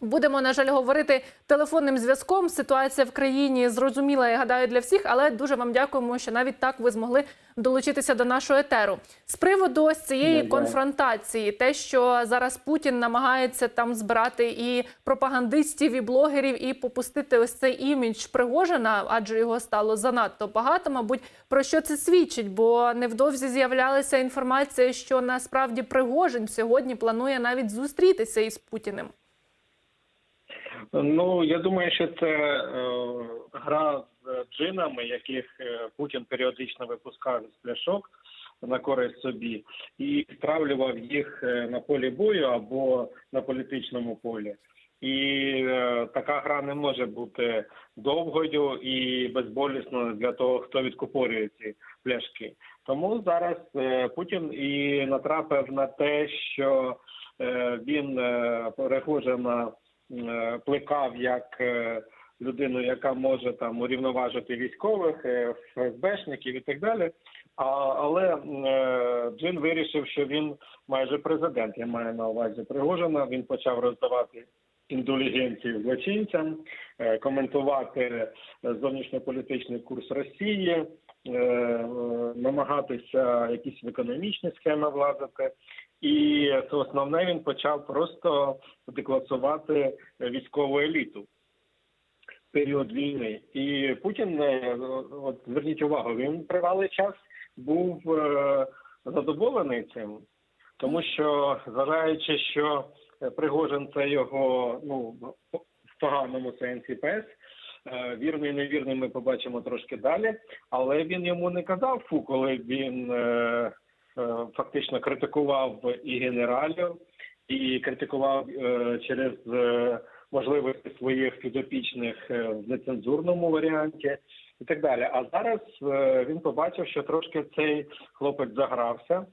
Будемо, на жаль, говорити телефонним зв'язком. Ситуація в країні зрозуміла, я гадаю, для всіх, але дуже вам дякуємо, що навіть так ви змогли долучитися до нашого етеру. З приводу ось цієї Дякую. конфронтації, те, що зараз Путін намагається там збирати і пропагандистів, і блогерів, і попустити ось цей імідж Пригожина, адже його стало занадто багато. Мабуть, про що це свідчить? Бо невдовзі з'являлася інформація, що насправді Пригожин сьогодні планує навіть зустрітися із Путіним. Ну я думаю, що це е, гра з джинами, яких е, Путін періодично випускав з пляшок на користь собі, і стравлював їх е, на полі бою або на політичному полі. І е, така гра не може бути довгою і безболісною для того, хто відкупорює ці пляшки. Тому зараз е, Путін і натрапив на те, що е, він е, Пригожина е, плекав як е, людину, яка може там урівноважити військових, е, ФСБшників і так далі. А, але е, Джин вирішив, що він майже президент. Я маю на увазі Пригожина. Він почав роздавати індулігенцію злочинцям, е, коментувати е, зовнішньополітичний курс Росії, е, е, намагатися якісь економічні схеми влазити. І це основне він почав просто декласувати військову еліту в період війни. І Путін, е, от зверніть увагу, він тривалий час був е, задоволений цим, тому що зважаючи, що Пригожин це його ну в поганому сенсі пес. е, Вірний, невірний ми побачимо трошки далі, але він йому не казав фу, коли він фактично критикував і генералів, і критикував е, через е, можливості своїх підопічних е, в нецензурному варіанті і так далі. А зараз е, він побачив, що трошки цей хлопець загрався.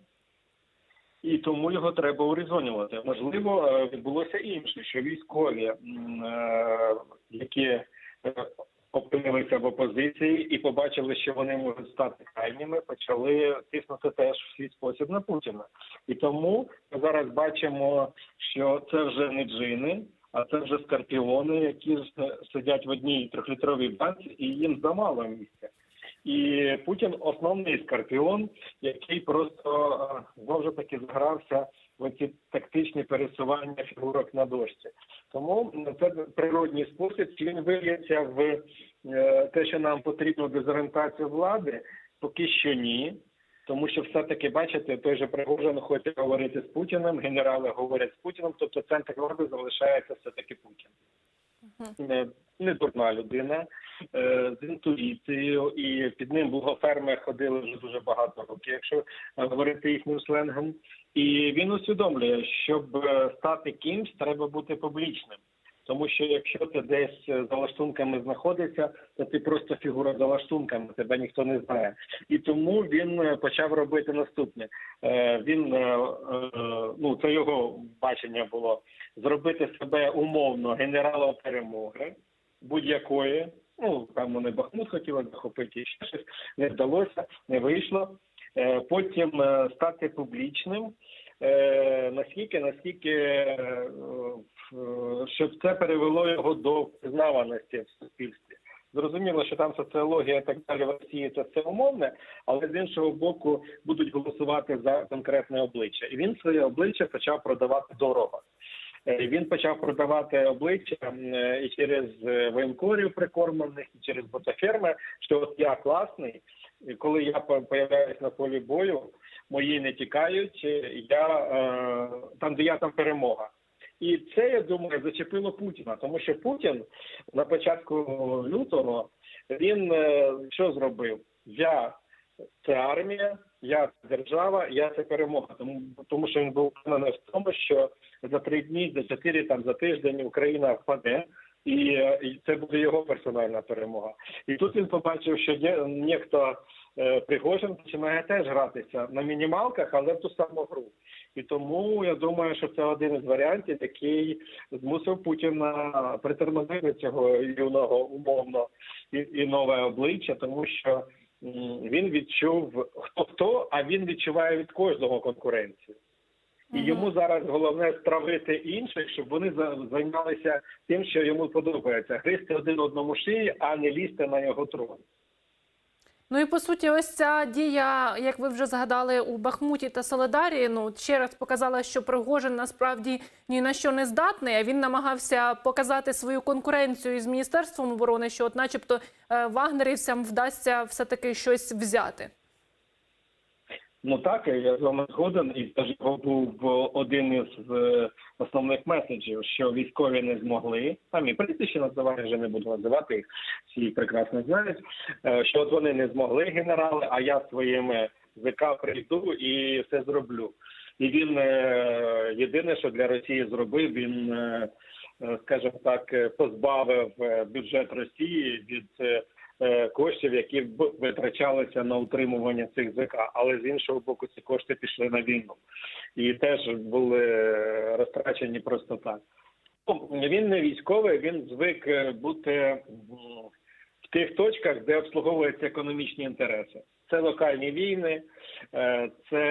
І тому його треба урізонювати. Можливо, е, відбулося інше, що військові, е, які е, опинилися в опозиції і побачили, що вони можуть стати крайніми, почали тиснути теж в свій спосіб на Путіна. І тому ми зараз бачимо, що це вже не джини, а це вже скорпіони, які сидять в одній трьохлітровій банці, і їм замало місця. І Путін основний скорпіон, який просто е, знову ж таки згрався в ці тактичні пересування фігурок на дошці. Тому м, це природній спосіб. Він вильється в е, те, що нам потрібно дезорієнтацію влади, поки що ні. Тому що все-таки, бачите, той же Пригожин хоче говорити з Путіним, генерали говорять з Путіним, тобто центр влади залишається все-таки Путін. Не, не дурна людина, з інтуїцією, і під ним благоферми ходили вже дуже багато років, якщо е, говорити їхнім сленгом. І він усвідомлює, щоб е, стати кимсь, треба бути публічним. Тому що якщо ти десь е, за лаштунками знаходишся, то ти просто фігура за лаштунками, тебе ніхто не знає. І тому він е, почав робити наступне. Е, Він е, е, ну це його бачення було зробити себе умовно генералом перемоги будь-якої. Ну там вони Бахмут хотіли захопити, і ще щось не вдалося, не вийшло. Е, Потім е, стати публічним. Е, Наскільки, наскільки щоб це перевело його до впізнаваності в суспільстві. Зрозуміло, що там соціологія і так далі в Росії це все умовне, але з іншого боку будуть голосувати за конкретне обличчя. І він своє обличчя почав продавати дорого. Е, Він почав продавати обличчя е, і через е, воєнкорів прикормлених, і через ботаферми, що от я класний, коли я по- появляюсь на полі бою, мої не тікають, я там, де я там перемога. І це я думаю зачепило Путіна, тому що Путін на початку лютого він що зробив? Я це армія, я це держава, я це перемога. Тому тому що він був впевнений в тому, що за три дні, за чотири там за тиждень Україна впаде. І, і це буде його персональна перемога. І тут він побачив, що ніхто е, Пригожин починає теж гратися на мінімалках, але в ту саму гру. І тому я думаю, що це один із варіантів, який змусив Путіна притормозити цього юного умовно і, і нове обличчя, тому що він відчув хто хто, а він відчуває від кожного конкуренцію. І йому зараз головне стравити інших, щоб вони за- займалися тим, що йому подобається, гризти один одному шиї, а не лізти на його трон. Ну і по суті, ось ця дія, як ви вже згадали, у Бахмуті та Соледарі, ну ще раз показала, що Пригожин насправді ні на що не здатний. А він намагався показати свою конкуренцію із міністерством оборони, що, от, начебто, е, вагнерівцям вдасться все таки щось взяти. Ну так, я з вами згоден, і його був один із е, основних меседжів, що військові не змогли. Там і прізвище називаю, вже не буду називати їх, всі прекрасно знають. е, Що от вони не змогли генерали, а я своїми ЗК прийду і все зроблю. І він е, єдине, що для Росії зробив, він, скажімо так, позбавив бюджет Росії від. Е, коштів, які б витрачалися на утримування цих ЗК, але з іншого боку, ці кошти пішли на війну і теж були розтрачені просто так. Ну, Він не військовий, він звик е, бути в тих точках, де обслуговуються економічні інтереси. Це локальні війни, е, це,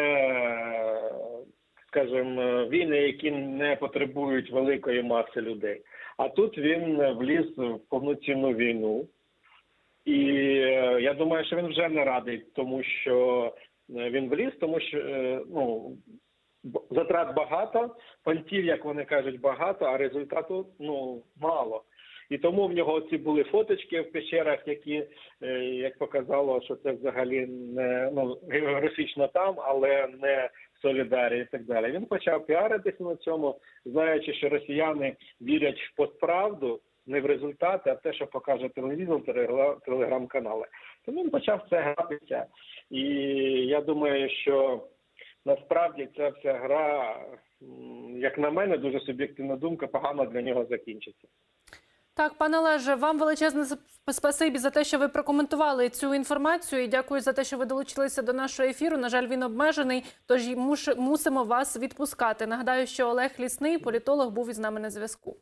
скажімо, війни, які не потребують великої маси людей. А тут він вліз в повноцінну війну. І е, я думаю, що він вже не радий, тому що е, він вліз, тому що е, ну затрат багато, понтів, як вони кажуть, багато, а результату ну мало. І тому в нього ці були фоточки в печерах, які як показало, що це взагалі не ну географічно там, але не Солідарі і так далі. Він почав піаритися на цьому, знаючи, що росіяни вірять в постправду, не в результати, а те, що покаже телевізор, телегра- телеграм-канали. Тому він почав це гратися. І я думаю, що насправді ця вся гра, як на мене, дуже суб'єктивна думка, погано для нього закінчиться. Так, пане Олеже, вам величезне сп- спасибі за те, що ви прокоментували цю інформацію. І дякую за те, що ви долучилися до нашого ефіру. На жаль, він обмежений, тож мусимо вас відпускати. Нагадаю, що Олег Лісний, політолог, був із нами на зв'язку.